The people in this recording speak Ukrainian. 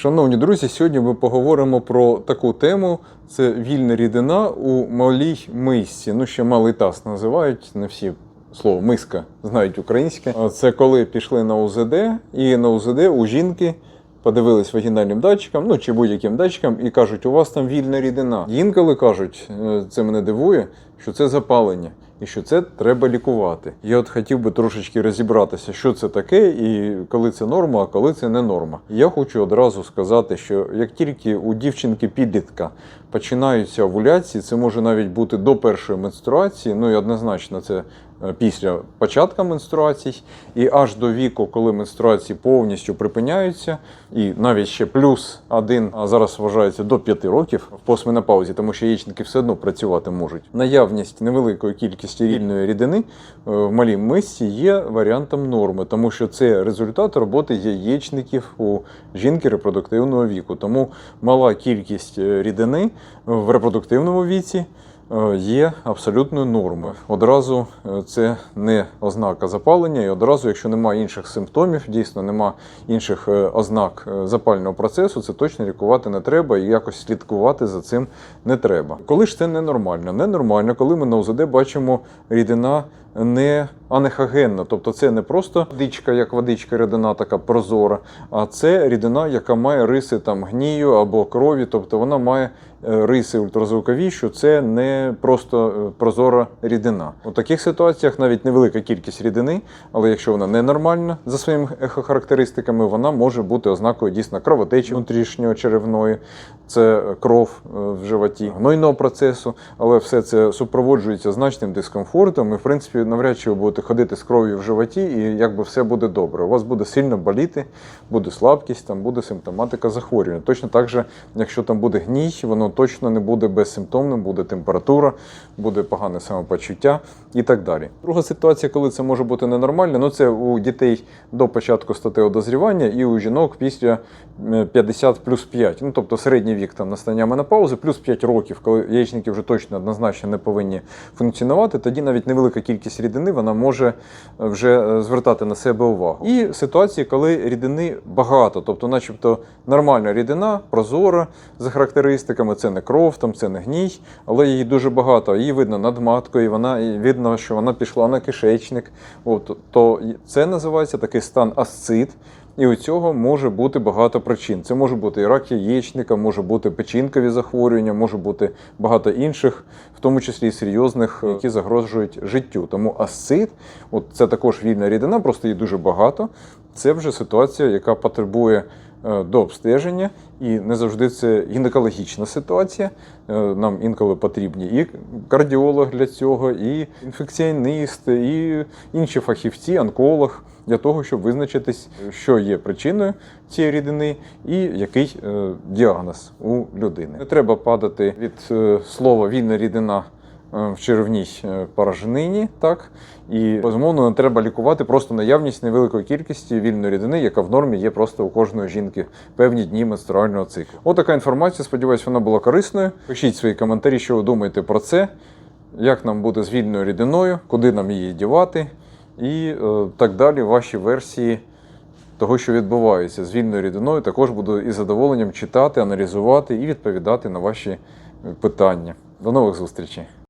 Шановні друзі, сьогодні ми поговоримо про таку тему: це вільна рідина у малій мисці. Ну, ще малий таз називають, не всі слово миска знають українське. Це коли пішли на УЗД, і на УЗД у жінки. Подивились вагінальним датчикам, ну чи будь-яким датчикам, і кажуть, у вас там вільна рідина. Інколи кажуть, е, це мене дивує, що це запалення і що це треба лікувати. Я от хотів би трошечки розібратися, що це таке, і коли це норма, а коли це не норма. Я хочу одразу сказати, що як тільки у дівчинки підлітка починаються овуляції, це може навіть бути до першої менструації, ну і однозначно це е, після початку менструацій, і аж до віку, коли менструації повністю припиняються, і навіть ще плюс один, а зараз вважається до 5 років в постменопаузі, тому що яєчники все одно працювати можуть. Наявність невеликої кількості рільної рідини е, в малій мисці є варіантом норми, тому що це результат роботи яєчників у жінки репродуктивного віку. Тому мала кількість е, рідини в репродуктивному віці е, є абсолютною нормою. Одразу е, це не ознака запалення, і одразу, якщо немає інших симптомів, дійсно немає інших е, ознак запального процесу, це точно лікувати не треба і якось слідкувати за цим не треба. Коли ж це ненормально? Ненормально, коли ми на УЗД бачимо рідина не анехагенна, тобто це не просто водичка, як водичка рідина, така прозора, а це рідина, яка має риси там гнію або крові, тобто вона має е, риси ультразвукові, що це не просто е, прозора рідина. У таких ситуаціях навіть невелика кількість рідини, але якщо вона ненормальна за своїми ехохарактеристиками, вона може бути ознакою дійсно кровотечі внутрішньої черевної, це кров е, в животі, гнойного процесу, але все це супроводжується значним дискомфортом. І, в принципі, навряд чи ви будете ходити з кров'ю в животі, і якби все буде добре. У вас буде сильно боліти, буде слабкість, там буде симптоматика захворювання. Точно так же, якщо там буде гній, воно точно не буде безсимптомним, буде температура, буде погане самопочуття і так далі. Друга ситуація, коли це може бути ненормально, ну це у дітей до початку статевого дозрівання і у жінок після е, 50 плюс 5. Ну тобто середній вік там настання менопаузи, плюс 5 років, коли яєчники вже точно однозначно не повинні функціонувати, тоді навіть невелика кількість рідини вона може е, вже е, звертати на себе увагу. І ситуації, коли рідини багато, тобто, начебто, нормальна рідина, прозора за характеристиками, це не кров, там це не гній, але її дуже багато. Її видно над маткою, вона видно, що вона пішла на кишечник. От, то це називається такий стан асцит. І у цього може бути багато причин. Це може бути і рак яєчника, може бути печінкові захворювання, може бути багато інших, в тому числі і серйозних, які загрожують життю. Тому асцит, от це також вільна рідина, просто її дуже багато. Це вже ситуація, яка потребує до обстеження, і не завжди це гінекологічна ситуація. Е, Нам інколи потрібні і кардіолог для цього, і інфекціоніст, і інші фахівці, онколог для того, щоб визначитись, що є причиною цієї рідини і який е, діагноз у людини. Не треба падати від е, слова вільна рідина е, в червній е, порожнині, так і безумовно не треба лікувати просто наявність невеликої кількості вільної рідини, яка в нормі є просто у кожної жінки певні дні менструального циклу. Отака інформація. Сподіваюсь, вона була корисною. Пишіть свої коментарі, що ви думаєте про це, як нам буде з вільною рідиною, куди нам її дівати, і е, так далі. Ваші версії того, що відбувається з вільною рідиною, також буду із задоволенням читати, аналізувати і відповідати на ваші е, питання. До нових зустрічей!